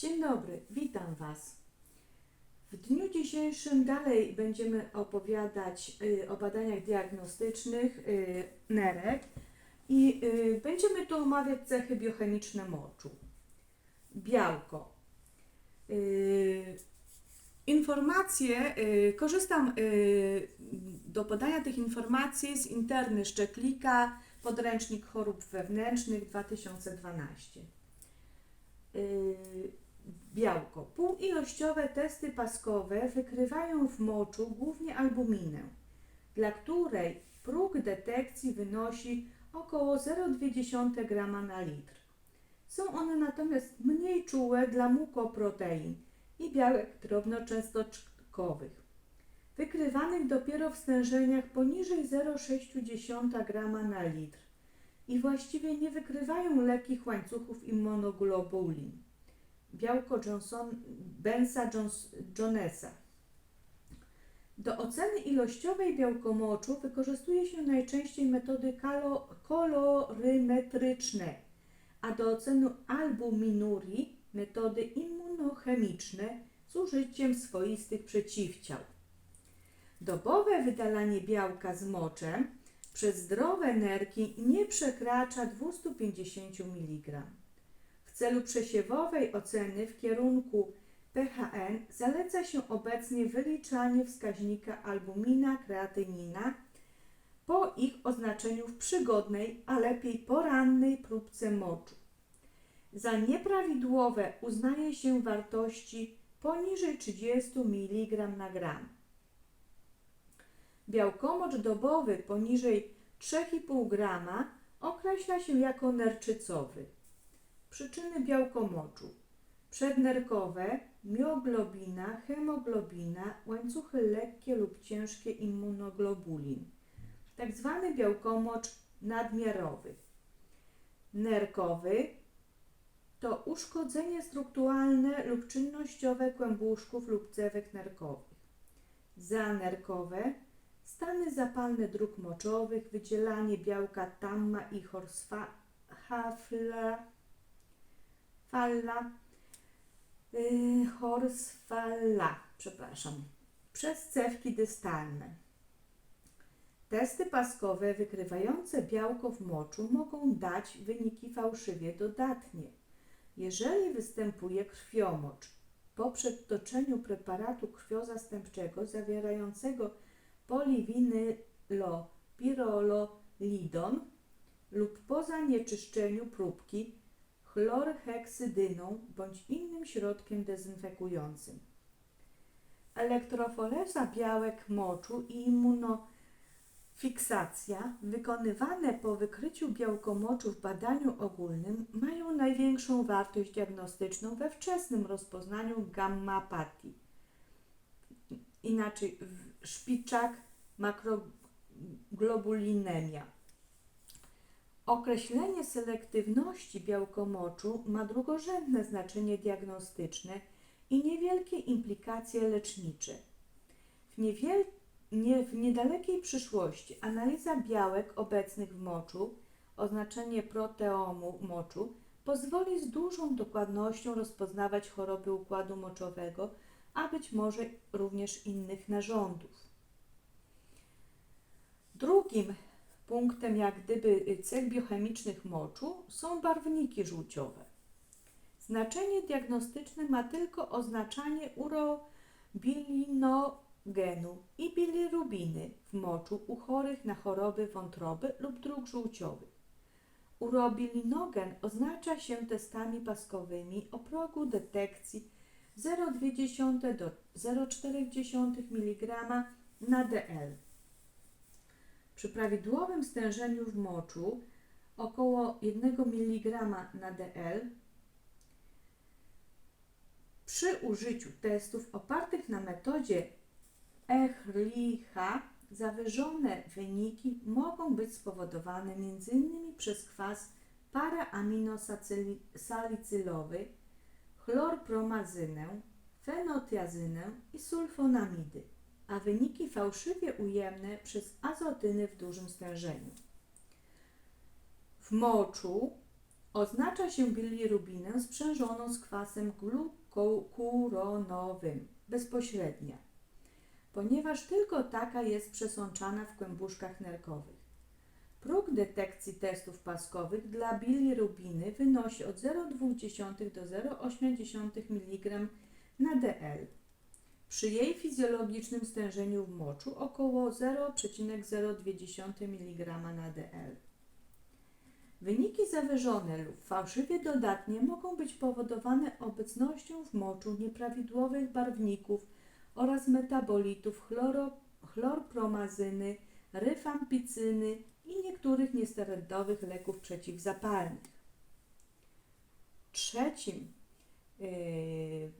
Dzień dobry, witam Was. W dniu dzisiejszym dalej będziemy opowiadać y, o badaniach diagnostycznych y, nerek i y, będziemy tu omawiać cechy biochemiczne moczu. Białko. Informacje, korzystam do podania tych informacji z interny Szczeklika, podręcznik chorób wewnętrznych 2012. Y, Białko. Półilościowe testy paskowe wykrywają w moczu głównie albuminę, dla której próg detekcji wynosi około 0,2 g na litr. Są one natomiast mniej czułe dla mukoprotein i białek drobnoczęstoczkowych, wykrywanych dopiero w stężeniach poniżej 0,6 g na litr i właściwie nie wykrywają lekkich łańcuchów immunoglobulin. Białko Johnson, Bensa Jones, Jonesa. Do oceny ilościowej białkomoczu wykorzystuje się najczęściej metody kalo, kolorymetryczne, a do oceny albuminurii metody immunochemiczne z użyciem swoistych przeciwciał. Dobowe wydalanie białka z moczem przez zdrowe nerki nie przekracza 250 mg. Celu przesiewowej oceny w kierunku PHN zaleca się obecnie wyliczanie wskaźnika albumina, kreatynina po ich oznaczeniu w przygodnej, a lepiej porannej próbce moczu. Za nieprawidłowe uznaje się wartości poniżej 30 mg na gram. Białkomocz dobowy poniżej 3,5 g określa się jako nerczycowy. Przyczyny białkomoczu. Przednerkowe, mioglobina, hemoglobina, łańcuchy lekkie lub ciężkie immunoglobulin. Tak zwany białkomocz nadmiarowy. Nerkowy to uszkodzenie strukturalne lub czynnościowe kłębuszków lub cewek nerkowych. Zanerkowe stany zapalne dróg moczowych, wydzielanie białka tamma i horsfalla, falla, yy, horsfalla, przepraszam, przez cewki dystalne. Testy paskowe wykrywające białko w moczu mogą dać wyniki fałszywie dodatnie. Jeżeli występuje krwiomocz po przedtoczeniu preparatu krwiozastępczego zawierającego poliwinylopirolidon lub po zanieczyszczeniu próbki chlorheksydyną bądź innym środkiem dezynfekującym. Elektroforeza białek moczu i immunofiksacja wykonywane po wykryciu białkomoczu w badaniu ogólnym mają największą wartość diagnostyczną we wczesnym rozpoznaniu gammapatii. Inaczej szpiczak, makroglobulinemia. Określenie selektywności białkomoczu ma drugorzędne znaczenie diagnostyczne i niewielkie implikacje lecznicze. W, niewiel... nie... w niedalekiej przyszłości analiza białek obecnych w moczu, oznaczenie proteomu moczu, pozwoli z dużą dokładnością rozpoznawać choroby układu moczowego, a być może również innych narządów. Drugim punktem jak gdyby cech biochemicznych moczu są barwniki żółciowe. Znaczenie diagnostyczne ma tylko oznaczanie urobilinogenu i bilirubiny w moczu u chorych na choroby wątroby lub dróg żółciowych. Urobilinogen oznacza się testami paskowymi o progu detekcji 0,2 do 0,4 mg na dl. Przy prawidłowym stężeniu w moczu około 1 mg na dl przy użyciu testów opartych na metodzie Ehrlicha zawyżone wyniki mogą być spowodowane m.in. przez kwas paraaminosalicyllowy, chlorpromazynę, fenotiazynę i sulfonamidy, a wyniki fałszywie ujemne przez azotyny w dużym stężeniu. W moczu Oznacza się bilirubinę sprzężoną z kwasem glukuronowym bezpośrednia, ponieważ tylko taka jest przesączana w kłębuszkach nerkowych. Próg detekcji testów paskowych dla bilirubiny wynosi od 0,2 do 0,8 mg na dl. Przy jej fizjologicznym stężeniu w moczu około 0,02 mg na dl. Wyniki zawyżone lub fałszywie dodatnie mogą być powodowane obecnością w moczu nieprawidłowych barwników oraz metabolitów chloro, chlorpromazyny, i niektórych niesterydowych leków przeciwzapalnych. Trzecim yy,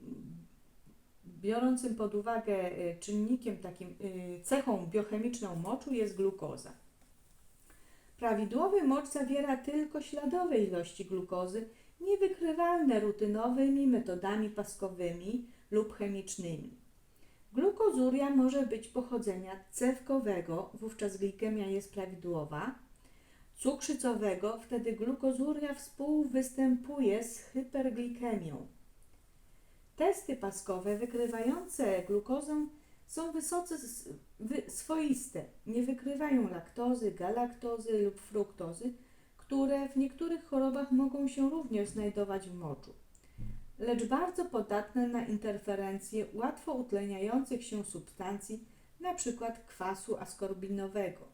biorącym pod uwagę yy, czynnikiem takim yy, cechą biochemiczną moczu jest glukoza. Prawidłowy mocz zawiera tylko śladowe ilości glukozy, niewykrywalne rutynowymi metodami paskowymi lub chemicznymi. Glukozuria może być pochodzenia cewkowego, wówczas glikemia jest prawidłowa, cukrzycowego, wtedy glukozuria współwystępuje z hyperglikemią. Testy paskowe wykrywające glukozę są wysoce swoiste. Nie wykrywają laktozy, galaktozy lub fruktozy, które w niektórych chorobach mogą się również znajdować w moczu, lecz bardzo podatne na interferencje łatwo utleniających się substancji, np. kwasu askorbinowego.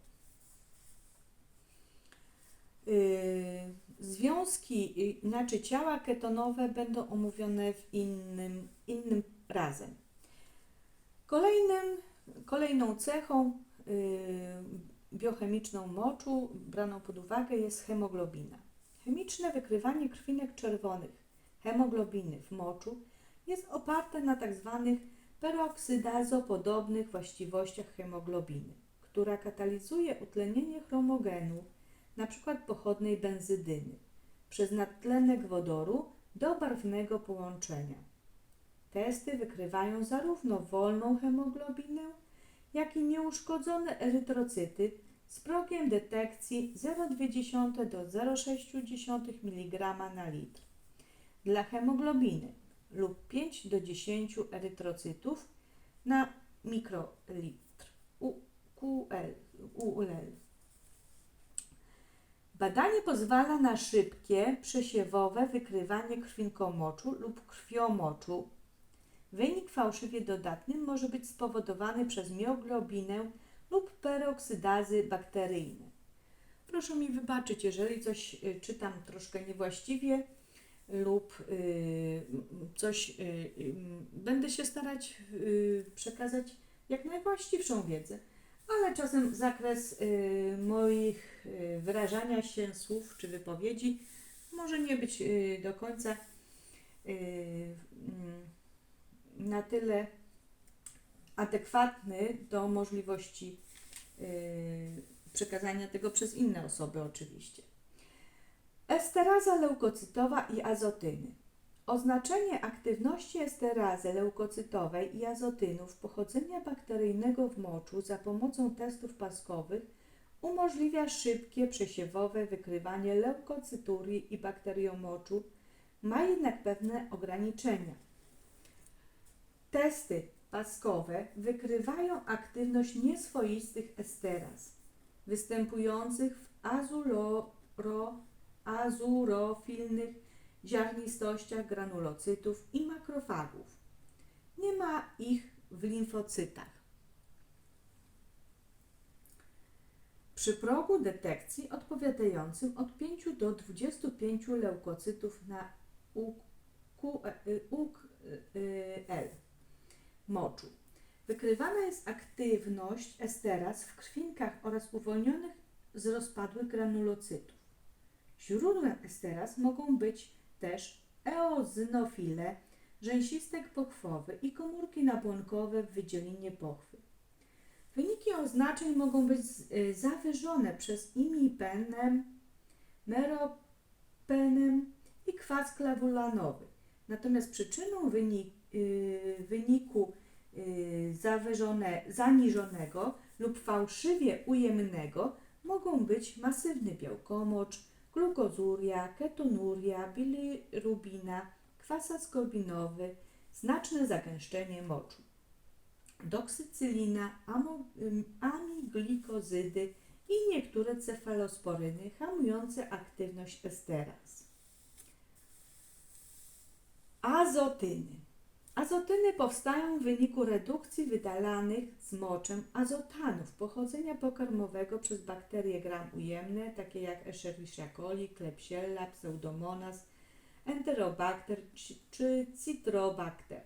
Yy, związki, yy, inaczej ciała ketonowe będą omówione w innym, innym razem. Kolejnym, kolejną cechą yy, biochemiczną moczu braną pod uwagę jest hemoglobina. Chemiczne wykrywanie krwinek czerwonych hemoglobiny w moczu jest oparte na tzw. peroksydazopodobnych właściwościach hemoglobiny, która katalizuje utlenienie chromogenu, np. pochodnej benzydyny, przez nadtlenek wodoru do barwnego połączenia. Testy wykrywają zarówno wolną hemoglobinę, jak i nieuszkodzone erytrocyty z progiem detekcji 0,2 do 0,6 mg na litr. Dla hemoglobiny lub 5 do 10 erytrocytów na mikrolitr UQL. Badanie pozwala na szybkie, przesiewowe wykrywanie krwinkomoczu lub krwiomoczu. Wynik fałszywie dodatny może być spowodowany przez mioglobinę lub peroksydazy bakteryjne. Proszę mi wybaczyć, jeżeli coś y, czytam troszkę niewłaściwie lub y, coś y, będę się starać przekazać jak najwłaściwszą wiedzę, ale czasem zakres y, moich y, wyrażania się słów czy wypowiedzi może nie być y, do końca y, mm, na tyle adekwatny do możliwości y, przekazania tego przez inne osoby oczywiście. Esteraza leukocytowa i azotyny. Oznaczenie aktywności esterazy leukocytowej i azotynów pochodzenia bakteryjnego w moczu za pomocą testów paskowych umożliwia szybkie, przesiewowe wykrywanie leukocyturii i bakteriomoczu, ma jednak pewne ograniczenia. Testy paskowe wykrywają aktywność nieswoistych esteraz występujących w azuloro, azurofilnych ziarnistościach granulocytów i makrofagów. Nie ma ich w limfocytach. Przy progu detekcji odpowiadającym od 5 do 25 leukocytów na UQL moczu. Wykrywana jest aktywność esteraz w krwinkach oraz uwolnionych z rozpadłych granulocytów. Źródłem esteraz mogą być też eozinofile, rzęsistek pochwowy i komórki nabłonkowe w wydzielinie pochwy. Wyniki oznaczeń mogą być y, zawyżone przez imipenem, meropenem i kwas klawulanowy. Natomiast przyczyną wynik, y, wyniku y, zawyżone, zaniżonego lub fałszywie ujemnego mogą być masywny białkomocz, glukozuria, ketonuria, bilirubina, kwas askorbinowy, znaczne zagęszczenie moczu, doksycylina, amiglikozydy i niektóre cefalosporyny hamujące aktywność esteraz. Azotyny. Azotyny powstają w wyniku redukcji wydalanych z moczem azotanów pochodzenia pokarmowego przez bakterie gram ujemne, takie jak Escherichia coli, Klebsiella, Pseudomonas, Enterobacter czy- Citrobacter.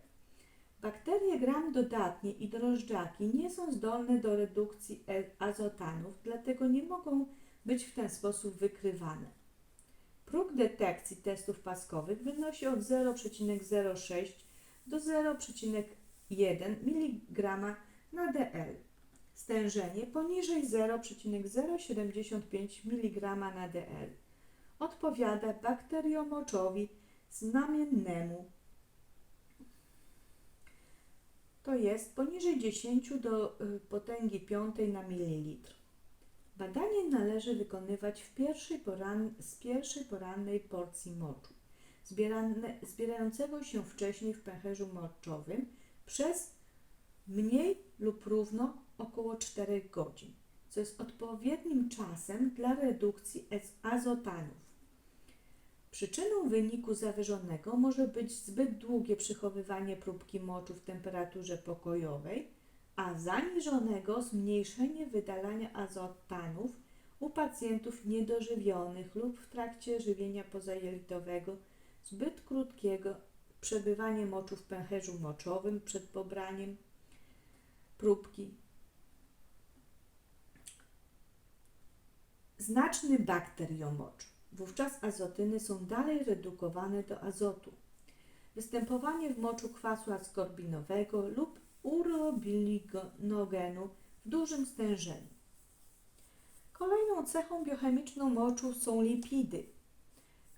Bakterie gram dodatnie i drożdżaki nie są zdolne do redukcji e- azotanów, dlatego nie mogą być w ten sposób wykrywane. Próg detekcji testów paskowych wynosi od 0,06 do 0,1 mg na dl. Stężenie poniżej 0,075 mg na dl odpowiada bakteriomoczowi znamiennemu. To jest poniżej 10 do y, potęgi piątej na mililitr. Badanie należy wykonywać w pierwszej poran, z pierwszej porannej porcji moczu, zbierane, zbierającego się wcześniej w pęcherzu moczowym przez mniej lub równo około 4 godzin, co jest odpowiednim czasem dla redukcji azotanów. Przyczyną wyniku zawyżonego może być zbyt długie przechowywanie próbki moczu w temperaturze pokojowej, a zaniżonego zmniejszenie wydalania azotanów u pacjentów niedożywionych lub w trakcie żywienia pozajelitowego, zbyt krótkiego przebywanie moczu w pęcherzu moczowym przed pobraniem próbki, znaczny bakteriomocz. Wówczas azotyny są dalej redukowane do azotu. Występowanie w moczu kwasu askorbinowego lub urobilinogenu w dużym stężeniu. Kolejną cechą biochemiczną moczu są lipidy.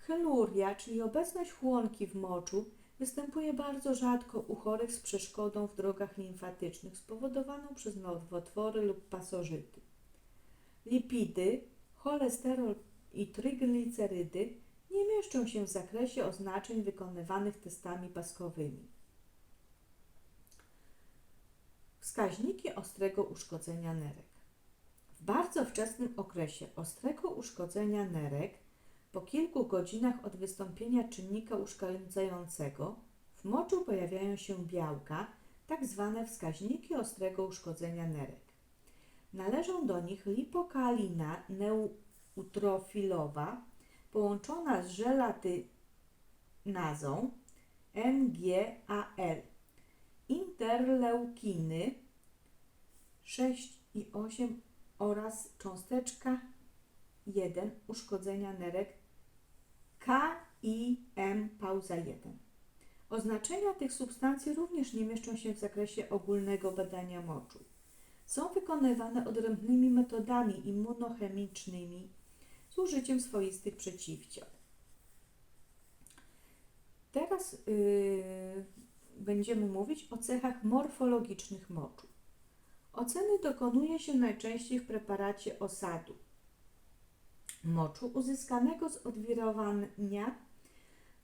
Cheluria, czyli obecność chłonki w moczu, występuje bardzo rzadko u chorych z przeszkodą w drogach limfatycznych spowodowaną przez nowotwory lub pasożyty. Lipidy, cholesterol i tryglicerydy nie mieszczą się w zakresie oznaczeń wykonywanych testami paskowymi. Wskaźniki ostrego uszkodzenia nerek. W bardzo wczesnym okresie ostrego uszkodzenia nerek, po kilku godzinach od wystąpienia czynnika uszkadzającego, w moczu pojawiają się białka, tak zwane wskaźniki ostrego uszkodzenia nerek. Należą do nich lipokalina neutrofilowa połączona z żelatynazą NGAL, interleukiny 6 i 8 oraz cząsteczka 1 uszkodzenia nerek KIM pauza 1. Oznaczenia tych substancji również nie mieszczą się w zakresie ogólnego badania moczu. Są wykonywane odrębnymi metodami immunochemicznymi z użyciem swoistych przeciwciał. Teraz yy, będziemy mówić o cechach morfologicznych moczu. Oceny dokonuje się najczęściej w preparacie osadu moczu uzyskanego z odwirowania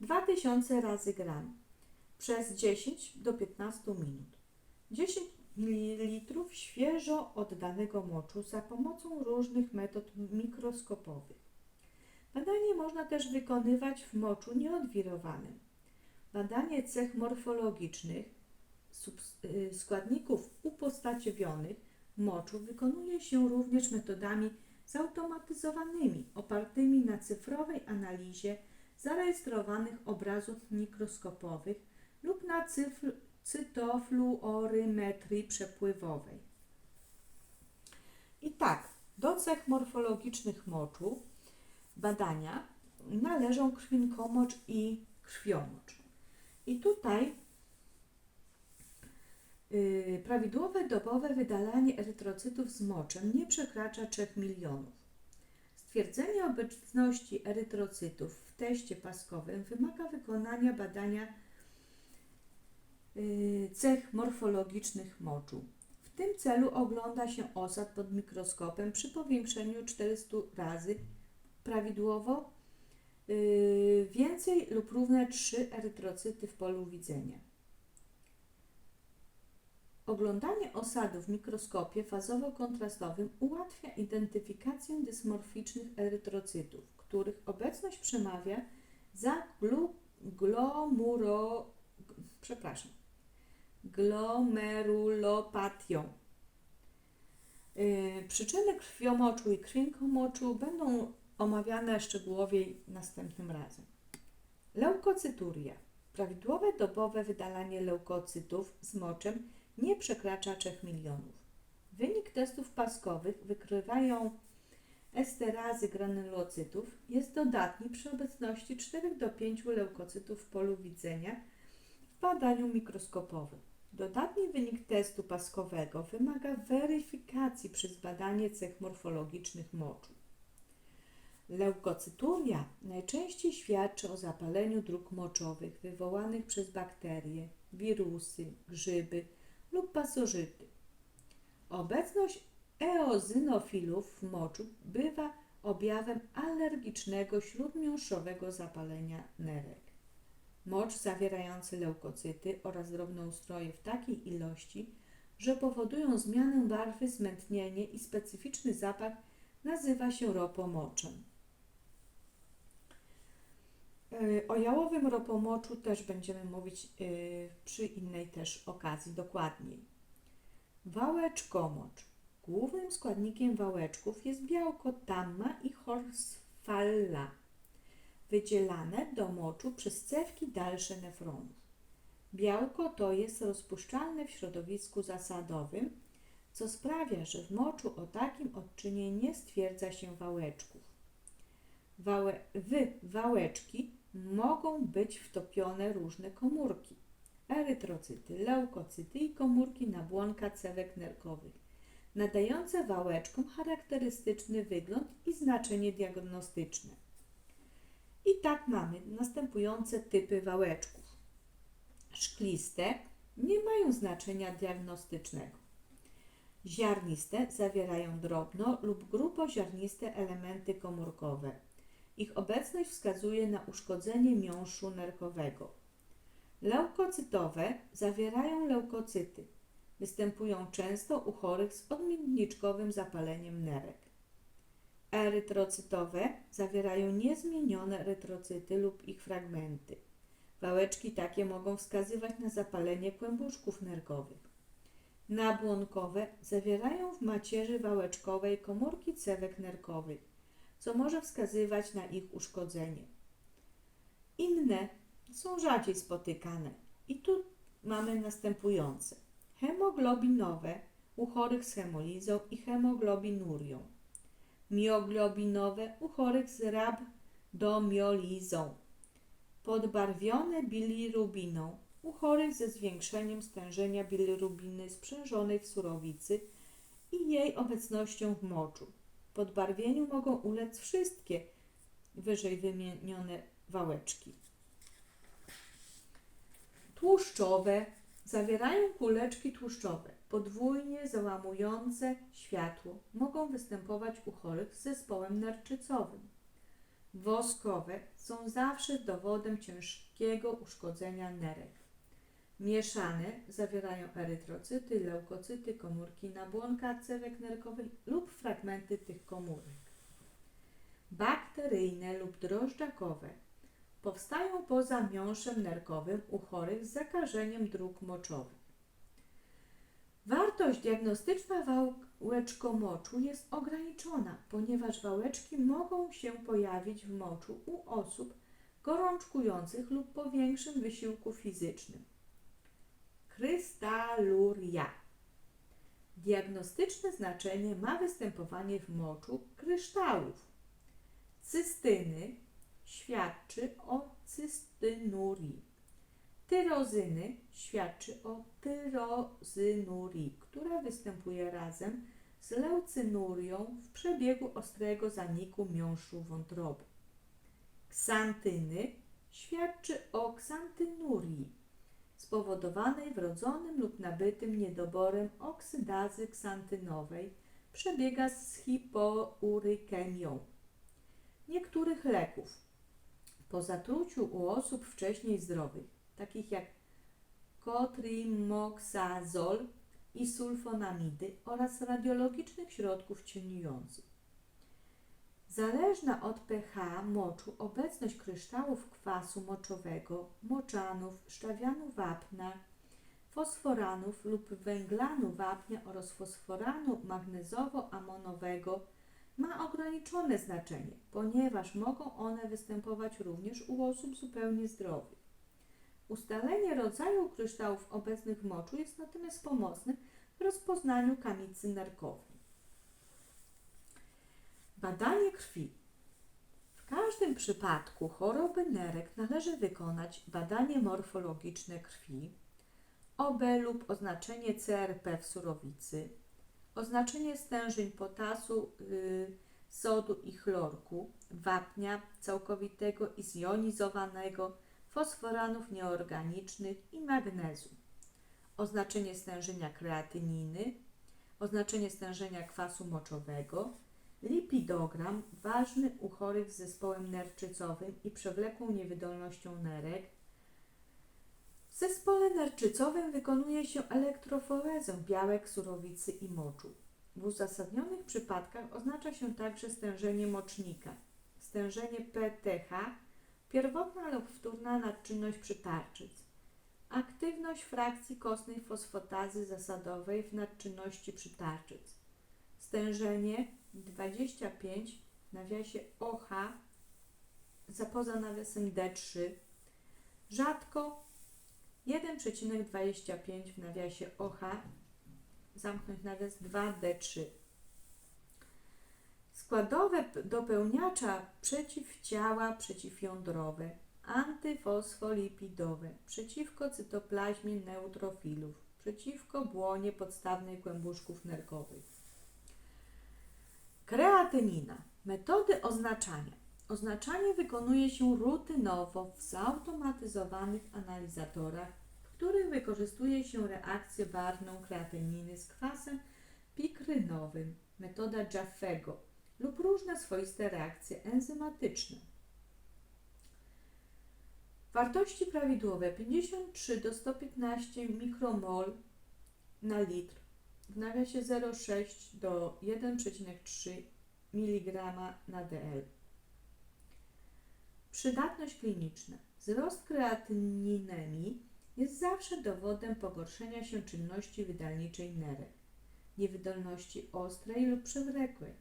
2000 razy gram przez 10 do 15 minut. 10 ml świeżo oddanego moczu za pomocą różnych metod mikroskopowych. Badanie można też wykonywać w moczu nieodwirowanym. Badanie cech morfologicznych y, składników upostaciowych moczu wykonuje się również metodami zautomatyzowanymi, opartymi na cyfrowej analizie zarejestrowanych obrazów mikroskopowych lub na cyfr, cytofluorymetrii przepływowej. I tak, do cech morfologicznych moczu badania należą krwinkomocz i krwiomocz. I tutaj prawidłowe dobowe wydalanie erytrocytów z moczem nie przekracza 3 milionów. Stwierdzenie obecności erytrocytów w teście paskowym wymaga wykonania badania yy, cech morfologicznych moczu. W tym celu ogląda się osad pod mikroskopem przy powiększeniu 400 razy prawidłowo yy, więcej lub równe 3 erytrocyty w polu widzenia. Oglądanie osady w mikroskopie fazowo-kontrastowym ułatwia identyfikację dysmorficznych erytrocytów, których obecność przemawia za glomuro, przepraszam, glomerulopatią. Yy, przyczyny krwiomoczu i krwinkomoczu będą omawiane szczegółowiej następnym razem. Leukocyturia. Prawidłowe dobowe wydalanie leukocytów z moczem nie przekracza 3 milionów. Wynik testów paskowych wykrywają esterazy granulocytów jest dodatni przy obecności 4 do 5 leukocytów w polu widzenia w badaniu mikroskopowym. Dodatni wynik testu paskowego wymaga weryfikacji przez badanie cech morfologicznych moczu. Leukocyturia najczęściej świadczy o zapaleniu dróg moczowych wywołanych przez bakterie, wirusy, grzyby lub pasożyty. Obecność eozynofilów w moczu bywa objawem alergicznego śródmiąższowego zapalenia nerek. Mocz zawierający leukocyty oraz drobnoustroje w takiej ilości, że powodują zmianę barwy, zmętnienie i specyficzny zapach nazywa się ropomoczem. Yy, O jałowym ropomoczu też będziemy mówić yy, przy innej też okazji dokładniej. Wałeczkomocz. Głównym składnikiem wałeczków jest białko tamma i horsfalla, wydzielane do moczu przez cewki dalsze nefronów. Białko to jest rozpuszczalne w środowisku zasadowym, co sprawia, że w moczu o takim odczynie nie stwierdza się wałeczków. Wałe, w wałeczki mogą być wtopione różne komórki erytrocyty, leukocyty i komórki nabłonka cewek nerkowych, nadające wałeczkom charakterystyczny wygląd i znaczenie diagnostyczne. I tak mamy następujące typy wałeczków. Szkliste nie mają znaczenia diagnostycznego. Ziarniste zawierają drobno lub gruboziarniste elementy komórkowe. Ich obecność wskazuje na uszkodzenie miąższu nerkowego. Leukocytowe zawierają leukocyty. Występują często u chorych z odmienniczkowym zapaleniem nerek. Erytrocytowe zawierają niezmienione erytrocyty lub ich fragmenty. Wałeczki takie mogą wskazywać na zapalenie kłębuszków nerkowych. Nabłonkowe zawierają w macierzy wałeczkowej komórki cewek nerkowych, co może wskazywać na ich uszkodzenie. Inne są rzadziej spotykane. I tu mamy następujące. Hemoglobinowe u chorych z hemolizą i hemoglobinurią. Mioglobinowe u chorych z rabdomiolizą. Podbarwione bilirubiną u chorych ze zwiększeniem stężenia bilirubiny sprzężonej w surowicy i jej obecnością w moczu. Podbarwieniu mogą ulec wszystkie wyżej wymienione wałeczki. Tłuszczowe zawierają kuleczki tłuszczowe, podwójnie załamujące światło. Mogą występować u chorych z zespołem narczycowym. Woskowe są zawsze dowodem ciężkiego uszkodzenia nerek. Mieszane zawierają erytrocyty, leukocyty, komórki nabłonka cewek nerkowych lub fragmenty tych komórek. Bakteryjne lub drożdżakowe powstają poza miąższem nerkowym u chorych z zakażeniem dróg moczowych. Wartość diagnostyczna wałeczkomoczu jest ograniczona, ponieważ wałeczki mogą się pojawić w moczu u osób gorączkujących lub po większym wysiłku fizycznym. Krystaluria. Diagnostyczne znaczenie ma występowanie w moczu kryształów. Cystyny świadczy o cystynurii. Tyrozyny świadczy o tyrozynurii, która występuje razem z leucynurią w przebiegu ostrego zaniku miąższu wątroby. Ksantyny świadczy o ksantynurii spowodowanej wrodzonym lub nabytym niedoborem oksydazy ksantynowej, przebiega z hipourykemią niektórych leków. Po zatruciu u osób wcześniej zdrowych, takich jak kotrimoxazol i sulfonamidy oraz radiologicznych środków cieniujących. Zależna od pH moczu obecność kryształów kwasu moczowego, moczanów, szczawianu wapna, fosforanów lub węglanu wapnia oraz fosforanu magnezowo-amonowego ma ograniczone znaczenie, ponieważ mogą one występować również u osób zupełnie zdrowych. Ustalenie rodzaju kryształów obecnych w moczu jest natomiast pomocne w rozpoznaniu kamicy nerkowej. Badanie krwi. W każdym przypadku choroby nerek należy wykonać badanie morfologiczne krwi, OB lub oznaczenie CRP w surowicy, oznaczenie stężeń potasu, y, sodu i chlorku, wapnia całkowitego i zjonizowanego, fosforanów nieorganicznych i magnezu, oznaczenie stężenia kreatyniny, oznaczenie stężenia kwasu moczowego, lipidogram ważny u chorych z zespołem nerczycowym i przewlekłą niewydolnością nerek. W zespole nerczycowym wykonuje się elektroforezę białek, surowicy i moczu. W uzasadnionych przypadkach oznacza się także stężenie mocznika, stężenie PTH, pierwotna lub wtórna nadczynność przytarczyc, aktywność frakcji kostnej fosfotazy zasadowej w nadczynności przytarczyc, stężenie 25 w nawiasie OH za poza nawiasem D3, rzadko 1,25 w nawiasie OH, zamknąć nawias 2D3. Składowe dopełniacza przeciwciała przeciwjądrowe, antyfosfolipidowe, przeciwko cytoplazmie neutrofilów, przeciwko błonie podstawnej kłębuszków nerkowych. Kreatynina. Metody oznaczania. Oznaczanie wykonuje się rutynowo w zautomatyzowanych analizatorach, w których wykorzystuje się reakcję barwną kreatyniny z kwasem pikrynowym, metoda Jaffego lub różne swoiste reakcje enzymatyczne. Wartości prawidłowe 53 do 115 mikromol na litr w nawiasie 0,6 do 1,3 mg na dl. Przydatność kliniczna. Wzrost kreatyninemii jest zawsze dowodem pogorszenia się czynności wydalniczej nerek, niewydolności ostrej lub przewlekłej.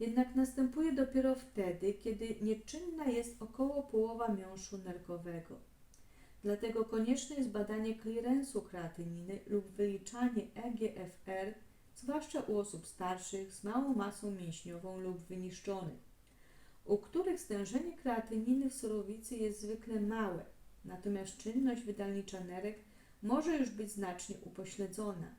Jednak następuje dopiero wtedy, kiedy nieczynna jest około połowa miąższu nerkowego. Dlatego konieczne jest badanie klirensu kreatyniny lub wyliczanie EGFR, zwłaszcza u osób starszych z małą masą mięśniową lub wyniszczonych u których stężenie kreatyniny w surowicy jest zwykle małe, natomiast czynność wydalnicza nerek może już być znacznie upośledzona.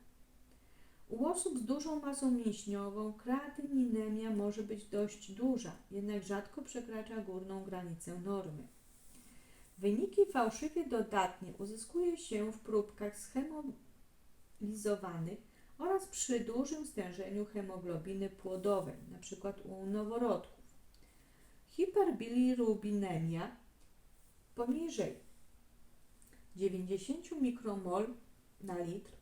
U osób z dużą masą mięśniową kreatyninemia może być dość duża, jednak rzadko przekracza górną granicę normy. Wyniki fałszywie dodatnie uzyskuje się w próbkach schemolizowanych oraz przy dużym stężeniu hemoglobiny płodowej, np. u noworodków. Hiperbilirubinemia poniżej 90 mikromol na litr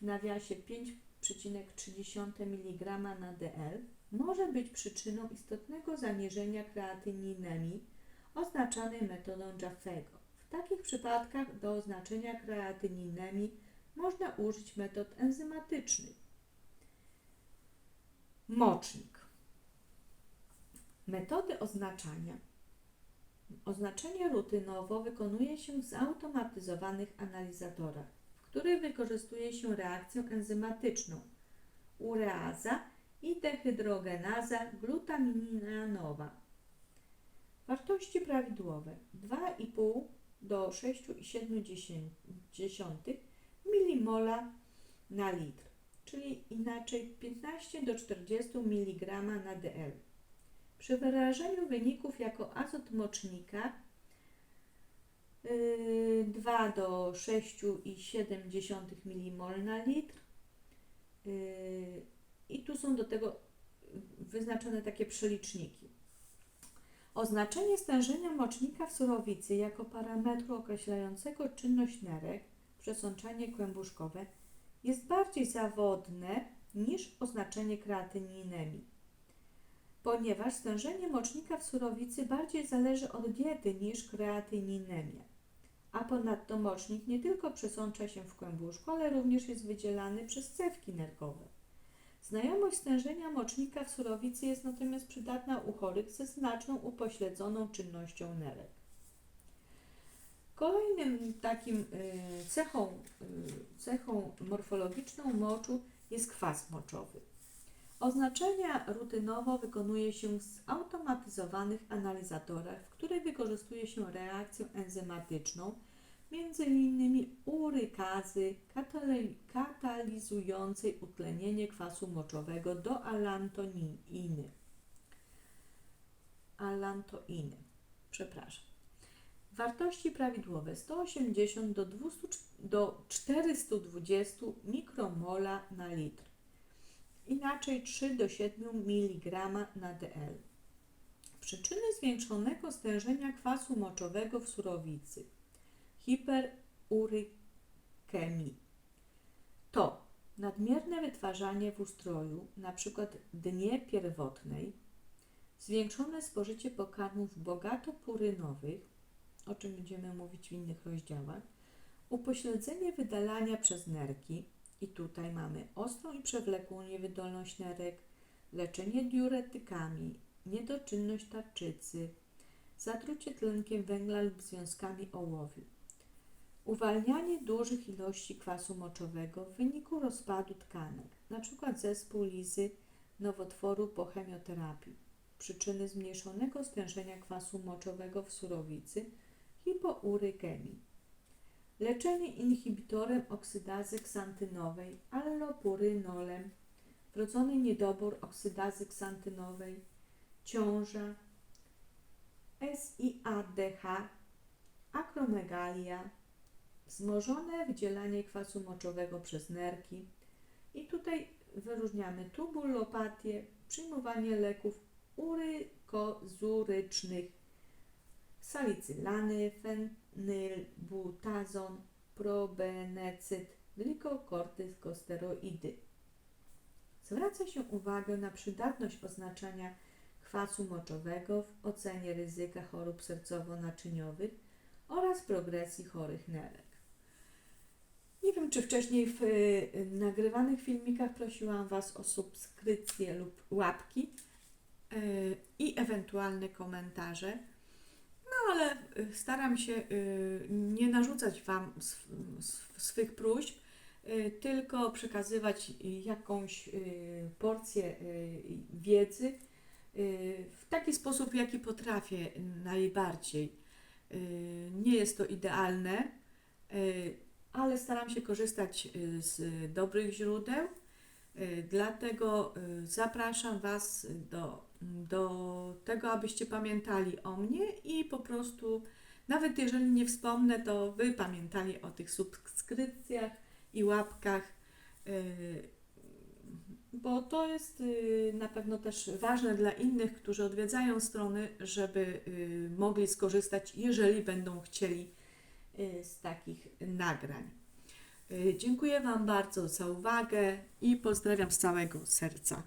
w nawiasie 5,3 mg na dl może być przyczyną istotnego zaniżenia kreatyninemii oznaczanej metodą Jaffego. W takich przypadkach do oznaczenia kreatyninemii można użyć metod enzymatycznych. Mocznik. Metody oznaczania. Oznaczenie rutynowo wykonuje się w zautomatyzowanych analizatorach, w których wykorzystuje się reakcję enzymatyczną ureaza i dehydrogenaza glutaminanowa. Wartości prawidłowe 2,5 do 6,7 mmol na litr, czyli inaczej 15 do 40 mg na dl. Przy wyrażeniu wyników jako azot mocznika yy, 2 do 6,7 mmol na litr yy, i tu są do tego wyznaczone takie przeliczniki. Oznaczenie stężenia mocznika w surowicy jako parametru określającego czynność nerek, przesączanie kłębuszkowe, jest bardziej zawodne niż oznaczenie kreatyninemii, ponieważ stężenie mocznika w surowicy bardziej zależy od diety niż kreatyninemia. A ponadto mocznik nie tylko przesącza się w kłębuszku, ale również jest wydzielany przez cewki nerkowe. Znajomość stężenia mocznika w surowicy jest natomiast przydatna u chorych ze znaczną upośledzoną czynnością nerek. Kolejnym takim y, cechą, y, cechą morfologiczną moczu jest kwas moczowy. Oznaczenia rutynowo wykonuje się w zautomatyzowanych analizatorach, w których wykorzystuje się reakcję enzymatyczną, innymi urykazy katali- katalizującej utlenienie kwasu moczowego do alantoniny. Alantoiny. Przepraszam. Wartości prawidłowe 180 do, 200, do 420 mikromola na litr. Inaczej 3 do 7 mg na dl. Przyczyny zwiększonego stężenia kwasu moczowego w surowicy hiperurykemii to nadmierne wytwarzanie w ustroju, np. dnie pierwotnej, zwiększone spożycie pokarmów bogato purynowych, o czym będziemy mówić w innych rozdziałach, upośledzenie wydalania przez nerki, i tutaj mamy ostrą i przewlekłą niewydolność nerek, leczenie diuretykami, niedoczynność tarczycy, zatrucie tlenkiem węgla lub związkami ołowiu. Uwalnianie dużych ilości kwasu moczowego w wyniku rozpadu tkanek, np. zespół lizy nowotworu po chemioterapii. Przyczyny zmniejszonego stężenia kwasu moczowego w surowicy hipourykemii. Leczenie inhibitorem oksydazy ksantynowej allopurynolem, wrodzony niedobór oksydazy ksantynowej, ciąża, SIADH, akromegalia, wzmożone wydzielanie kwasu moczowego przez nerki. I tutaj wyróżniamy tubulopatię, przyjmowanie leków urykozurycznych, salicylany, fenylbutazon, probenecyt, glikokortykosteroidy. Zwraca się uwagę na przydatność oznaczania kwasu moczowego w ocenie ryzyka chorób sercowo-naczyniowych oraz progresji chorych nerek. Nie wiem, czy wcześniej w nagrywanych filmikach prosiłam Was o subskrypcję lub łapki y, i ewentualne komentarze. No ale y, staram się y, nie narzucać Wam sw- sw- swych próśb, tylko przekazywać jakąś porcję wiedzy w taki sposób, jaki potrafię najbardziej. Nie jest to idealne, ale staram się korzystać y, z dobrych źródeł. Y, Dlatego y, zapraszam Was do, do tego, abyście pamiętali o mnie i po prostu, nawet jeżeli nie wspomnę, to Wy pamiętali o tych subskrypcjach i łapkach, bo to jest na pewno też ważne dla innych, którzy odwiedzają strony, żeby mogli skorzystać, jeżeli będą chcieli z takich nagrań. Y, Dziękuję Wam bardzo za uwagę i pozdrawiam z całego serca.